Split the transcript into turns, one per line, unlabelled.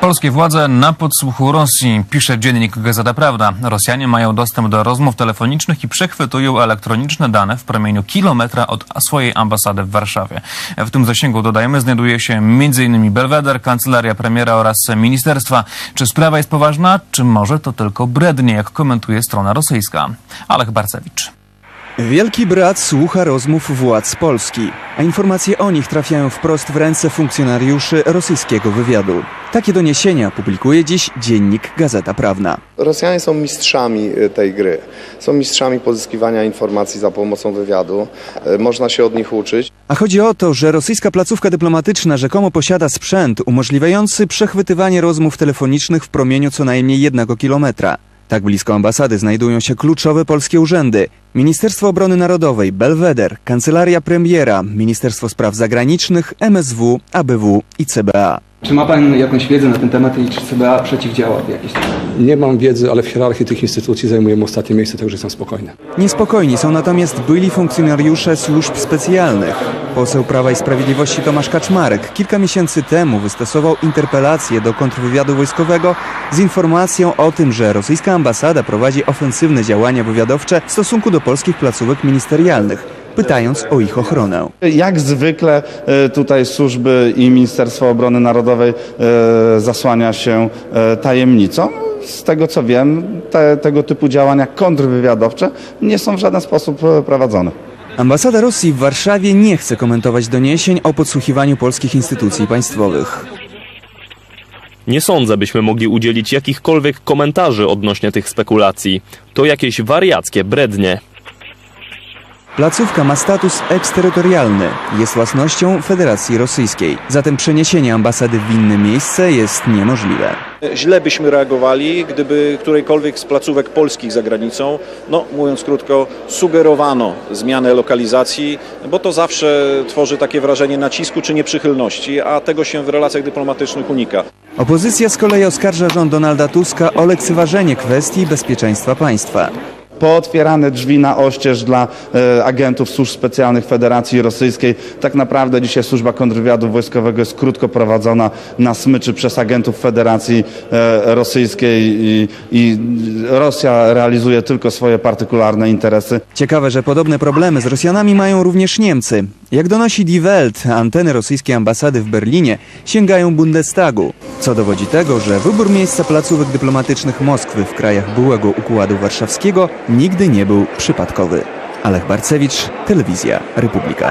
Polskie władze na podsłuchu Rosji, pisze dziennik Gazeta Prawda. Rosjanie mają dostęp do rozmów telefonicznych i przechwytują elektroniczne dane w promieniu kilometra od swojej ambasady w Warszawie. W tym zasięgu, dodajmy, znajduje się m.in. Belweder, kancelaria premiera oraz ministerstwa. Czy sprawa jest poważna, czy może to tylko brednie, jak komentuje strona rosyjska? Alech Barcewicz.
Wielki Brat słucha rozmów władz Polski, a informacje o nich trafiają wprost w ręce funkcjonariuszy rosyjskiego wywiadu. Takie doniesienia publikuje dziś dziennik Gazeta Prawna.
Rosjanie są mistrzami y, tej gry. Są mistrzami pozyskiwania informacji za pomocą wywiadu. Y, Można się od nich uczyć.
A chodzi o to, że rosyjska placówka dyplomatyczna rzekomo posiada sprzęt umożliwiający przechwytywanie rozmów telefonicznych w promieniu co najmniej jednego kilometra. Tak blisko ambasady znajdują się kluczowe polskie urzędy. Ministerstwo Obrony Narodowej, Belweder, Kancelaria Premiera, Ministerstwo Spraw Zagranicznych, MSW, ABW i CBA.
Czy ma Pan jakąś wiedzę na ten temat i czy CBA przeciwdziała w jakiś sposób?
Nie mam wiedzy, ale w hierarchii tych instytucji zajmujemy ostatnie miejsce, także jestem spokojny.
Niespokojni są natomiast byli funkcjonariusze służb specjalnych. Poseł Prawa i Sprawiedliwości Tomasz Kaczmarek kilka miesięcy temu wystosował interpelację do kontrwywiadu wojskowego z informacją o tym, że rosyjska ambasada prowadzi ofensywne działania wywiadowcze w stosunku do polskich placówek ministerialnych, pytając o ich ochronę.
Jak zwykle e, tutaj służby i Ministerstwo Obrony Narodowej e, zasłania się e, tajemnicą. Z tego co wiem, te, tego typu działania kontrwywiadowcze nie są w żaden sposób prowadzone.
Ambasada Rosji w Warszawie nie chce komentować doniesień o podsłuchiwaniu polskich instytucji państwowych.
Nie sądzę, byśmy mogli udzielić jakichkolwiek komentarzy odnośnie tych spekulacji. To jakieś wariackie brednie.
Placówka ma status eksterytorialny, jest własnością Federacji Rosyjskiej. Zatem przeniesienie ambasady w inne miejsce jest niemożliwe.
Źle byśmy reagowali, gdyby którejkolwiek z placówek polskich za granicą, no mówiąc krótko, sugerowano zmianę lokalizacji, bo to zawsze tworzy takie wrażenie nacisku czy nieprzychylności, a tego się w relacjach dyplomatycznych unika.
Opozycja z kolei oskarża rząd Donalda Tuska o lekceważenie kwestii bezpieczeństwa państwa.
Pootwierane drzwi na oścież dla e, agentów służb specjalnych Federacji Rosyjskiej. Tak naprawdę dzisiaj służba kontrwywiadu wojskowego jest krótko prowadzona na smyczy przez agentów Federacji e, Rosyjskiej i, i Rosja realizuje tylko swoje partykularne interesy.
Ciekawe, że podobne problemy z Rosjanami mają również Niemcy. Jak donosi Die Welt, anteny rosyjskiej ambasady w Berlinie sięgają Bundestagu, co dowodzi tego, że wybór miejsca placówek dyplomatycznych Moskwy w krajach byłego Układu Warszawskiego nigdy nie był przypadkowy. Alech Barcewicz, Telewizja Republika.